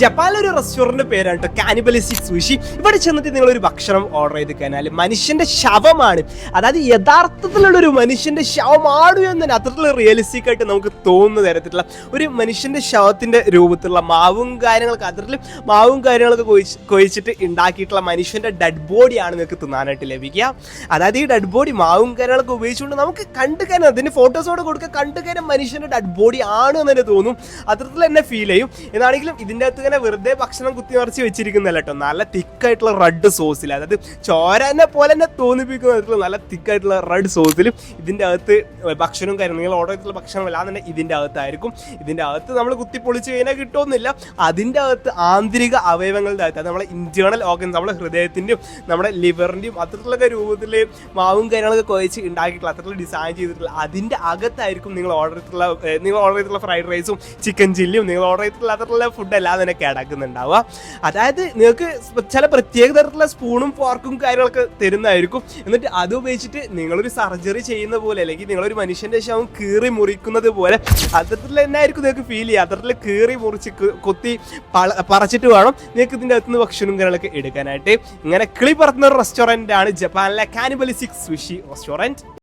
ജപ്പാനിലെ ഒരു പേരാണ് കേട്ടോ. കാനിബലിസ്റ്റിക് സുഷി ഇവിടെ ചെന്നിട്ട് നിങ്ങൾ ഒരു ഭക്ഷണം ഓർഡർ ചെയ്ത് കഴിഞ്ഞാൽ മനുഷ്യന്റെ ശവമാണ്. അതായത് യഥാർത്ഥത്തിലുള്ള ഒരു മനുഷ്യന്റെ ശവമാണ് എന്ന് അത്രത്തിൽ റിയലിസ്റ്റിക് ആയിട്ട് നമുക്ക് തോന്നുന്ന തരത്തിലുള്ള ഒരു മനുഷ്യന്റെ ശവത്തിന്റെ രൂപത്തിലുള്ള മാവും കാര്യങ്ങളൊക്കെ അത്തരത്തിൽ മാവും കാര്യങ്ങളൊക്കെ കൊഴിച്ച് കൊഴിച്ചിട്ട് ഉണ്ടാക്കിയിട്ടുള്ള മനുഷ്യന്റെ ഡെഡ് ബോഡിയാണ് നിങ്ങൾക്ക് തിന്നാനായിട്ട് ലഭിക്കുക. അതായത് ഈ ഡെഡ് ബോഡി മാവും കാര്യങ്ങളൊക്കെ ഉപയോഗിച്ചുകൊണ്ട് നമുക്ക് കണ്ടു അതിന്റെ ഫോട്ടോസോട് കൊടുക്കുക കണ്ടു കഴിഞ്ഞാൽ മനുഷ്യന്റെ ഡെഡ് ബോഡി ആണ് എന്ന് തന്നെ തോന്നും. അത്തരത്തിൽ തന്നെ ഫീൽ ചെയ്യും. എന്നാണെങ്കിലും ഇതിന്റെ അകത്ത് ഇങ്ങനെ വെറുതെ ഭക്ഷണം കുത്തിമറിച്ച് വെച്ചിരിക്കുന്നല്ല കേട്ടോ. നല്ല തിക്കായിട്ടുള്ള റെഡ് സോസിൽ അതായത് ചോരനെ പോലെ തന്നെ തോന്നിപ്പിക്കുന്ന നല്ല തിക്കായിട്ടുള്ള റെഡ് സോസിൽ ഇതിന്റെ അകത്ത് ഭക്ഷണവും കാര്യം നിങ്ങൾ ഓർഡർ ചെയ്തിട്ടുള്ള ഭക്ഷണം അല്ലാതെ തന്നെ ഇതിന്റെ അകത്തായിരിക്കും. ഇതിന്റെ അകത്ത് നമ്മൾ കുത്തി പൊളിച്ച് കഴിഞ്ഞാൽ കിട്ടുമെന്നില്ല അതിന്റെ അകത്ത് ആന്തരിക അവയവങ്ങളുടെ അകത്ത് അത് നമ്മളെ ഇന്റേണൽ ഓർഗൻസ് നമ്മുടെ ഹൃദയത്തിന്റെയും നമ്മുടെ ലിവറിന്റെയും അത്തരത്തിലൊക്കെ രൂപത്തിൽ മാവും കാര്യങ്ങളൊക്കെ കുഴച്ച് ഉണ്ടാക്കിയിട്ടുള്ള അത്തരത്തിലുള്ള ഡിസൈൻ ചെയ്തിട്ടുള്ള അതിന്റെ അകത്തായിരിക്കും നിങ്ങൾ ഓർഡർ ചെയ്തിട്ടുള്ള നിങ്ങൾ ഓർഡർ ചെയ്തിട്ടുള്ള ഫ്രൈഡ് റൈസും ചിക്കൻ ചില്ലിയും നിങ്ങൾ ഓർഡർ ചെയ്തിട്ടുള്ള അത്തരത്തിലുള്ള ഫുഡ് അല്ലാതെ തന്നെ കിടക്കുന്നുണ്ടാവുക അതായത് നിങ്ങൾക്ക് ചില പ്രത്യേക തരത്തിലുള്ള സ്പൂണും ഫോർക്കും കാര്യങ്ങളൊക്കെ തരുന്നതായിരിക്കും. എന്നിട്ട് അത് ഉപയോഗിച്ചിട്ട് നിങ്ങളൊരു സർജറി ചെയ്യുന്ന പോലെ അല്ലെങ്കിൽ നിങ്ങളൊരു മനുഷ്യന്റെ ശവം കീറി മുറിക്കുന്നത് പോലെ അത്തരത്തിൽ തന്നെ ആയിരിക്കും നിങ്ങൾക്ക് ഫീൽ ചെയ്യുക. അത്തരത്തിൽ കീറി മുറിച്ച് കൊത്തി പറച്ചിട്ട് വേണം നിങ്ങൾക്ക് ഇതിന്റെ അകത്തുനിന്ന് ഭക്ഷണം കാര്യങ്ങളൊക്കെ എടുക്കാനായിട്ട്. ഇങ്ങനെ കിളി പറത്തുന്ന ഒരു റെസ്റ്റോറന്റ് ആണ് ജപ്പാനിലെ കാനിബലിസിക് സുഷി റെസ്റ്റോറന്റ്